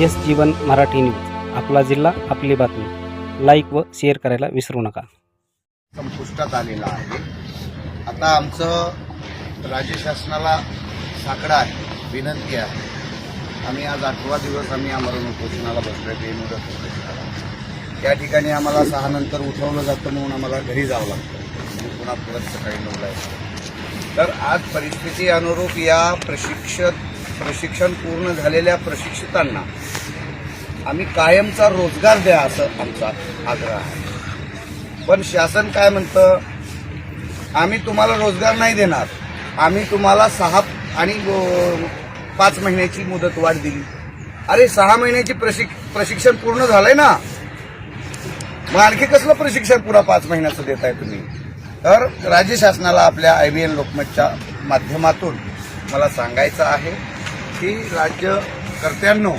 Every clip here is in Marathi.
यस जीवन मराठी न्यूज. आपला जिल्हा आपली बातमी. लाईक व शेअर करायला विसरू नका. संपुष्टात आलेला आहे. आता आमचं राज्य शासनाला साकडा आहे विनंती आहे. आम्ही आज आठवा दिवस आम्ही आमरण उपोषणाला बसलोय बेमुदत उपोषणाला. ठिकाणी आम्हाला सहा नंतर उठवलं जातं म्हणून आम्हाला घरी जावं लागतं. म्हणजे पुन्हा परत सकाळी नऊला तर आज परिस्थिती अनुरूप या प्रशिक्षक प्रशिक्षण पूर्ण झालेल्या प्रशिक्षितांना आम्ही कायमचा रोजगार द्या असं आमचा आग्रह आहे. पण शासन काय म्हणतं? आम्ही तुम्हाला रोजगार नाही देणार. आम्ही तुम्हाला सहा आणि पाच महिन्याची मुदत वाढ दिली. अरे सहा महिन्याची प्रशिक प्रशिक्षण पूर्ण झालंय ना? मग आणखी कसलं प्रशिक्षण पुरा पाच महिन्याचं देताय तुम्ही? तर राज्य शासनाला आपल्या आय बी एन लोकमतच्या माध्यमातून मला सांगायचं आहे की राज्यकर्त्यांनो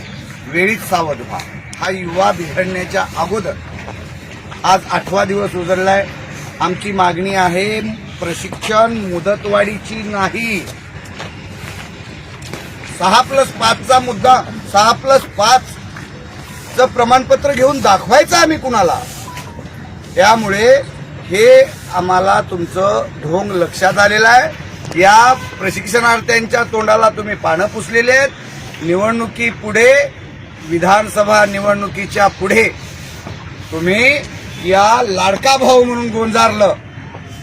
वेळीच सावध व्हा. हा युवा बिघडण्याच्या अगोदर. आज आठवा दिवस उजळलाय आमची मागणी आहे प्रशिक्षण मुदतवाढीची नाही. सहा प्लस पाचचा मुद्दा सहा प्लस पाचचं प्रमाणपत्र घेऊन दाखवायचं आम्ही कुणाला? त्यामुळे हे आम्हाला तुमचं ढोंग लक्षात आलेलं आहे. या प्रशिक्षणार्थ्यांच्या तोंडाला तुम्ही पानं पुसलेले आहेत. निवडणुकी पुढे विधानसभा निवडणुकीच्या पुढे तुम्ही या लाडका भाऊ म्हणून गोंजारलं.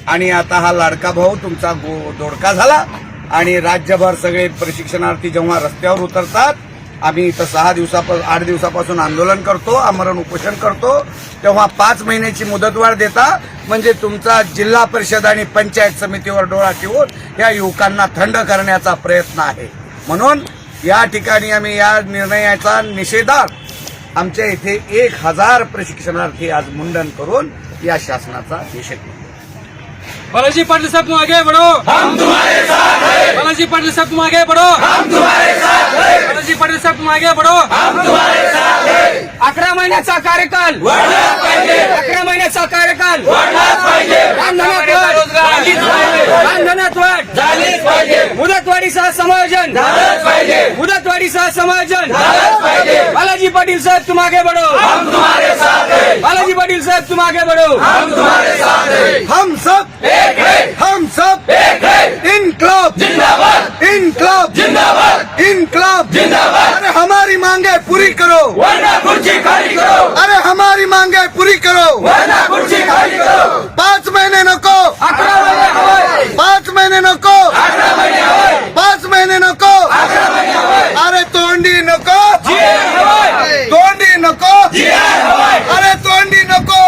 आणि आता हा लाडका भाऊ तुमचा गो दोडका झाला. आणि राज्यभर सगळे प्रशिक्षणार्थी जेव्हा रस्त्यावर उतरतात आम्ही इथं सहा दिवसापासून आठ दिवसापासून आंदोलन करतो आमरण उपोषण करतो. तेव्हा पाच महिन्याची मुदतवाढ देता म्हणजे तुमचा जिल्हा परिषद आणि पंचायत समितीवर डोळा ठेवून या युवकांना थंड करण्याचा प्रयत्न आहे. म्हणून या ठिकाणी आम्ही या निर्णयाचा निषेधार्थ आमच्या इथे एक हजार प्रशिक्षणार्थी आज मुंडन करून या शासनाचा निषेध केला. बालाजी पाटिल साहब तुम आगे बढ़ो. हम तुम्हारे साथ हैं. बालाजी पाटिल साहब तुम आगे बढ़ो. हम तुम्हारे साथ हैं बालाजी पाटिल साहब तुम अकरा महिन्याचा कार्यकाल. अकरा महिन्याचा कार्यकाल. रामधनात मुदतवाढीसह समायोजन. मुदतवाढीसह समायोजन. बालाजी पाटील साहेब तू मागे बढ़ो बालाजी पाटील साहेब तू मागे बढ़ो हम सब एक है हम सब एक है इनकलाब जिंदाबाद इनकलाब जिंदाबाद इनकलाब जिंदाबाद अरे हमारी मांगे पूरी करो। वरना कुर्सी खाली करो। अरे हमारी मांगे पूरी करो। वरना कुर्सी खाली करो। पाच महिने नको। अकरा महिने हवंय पाच महिने नको। अकरा महिने हवंय पाच महिने नको। अकरा महिने हवंय अरे तोंडी नको। तोंडी नको। अरे तोंडी नको।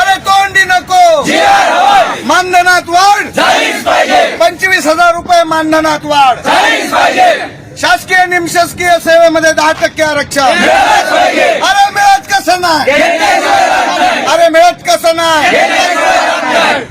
अरे तोंडी नको। मानधनात वाढ। पंचवीस हजार रुपये मानधनात वाढ। शासकीय निमशासकीय सेवेमध्ये दहा टक्के आरक्षण अरे मिळत कसं नाही अरे मिळत कसं नाही.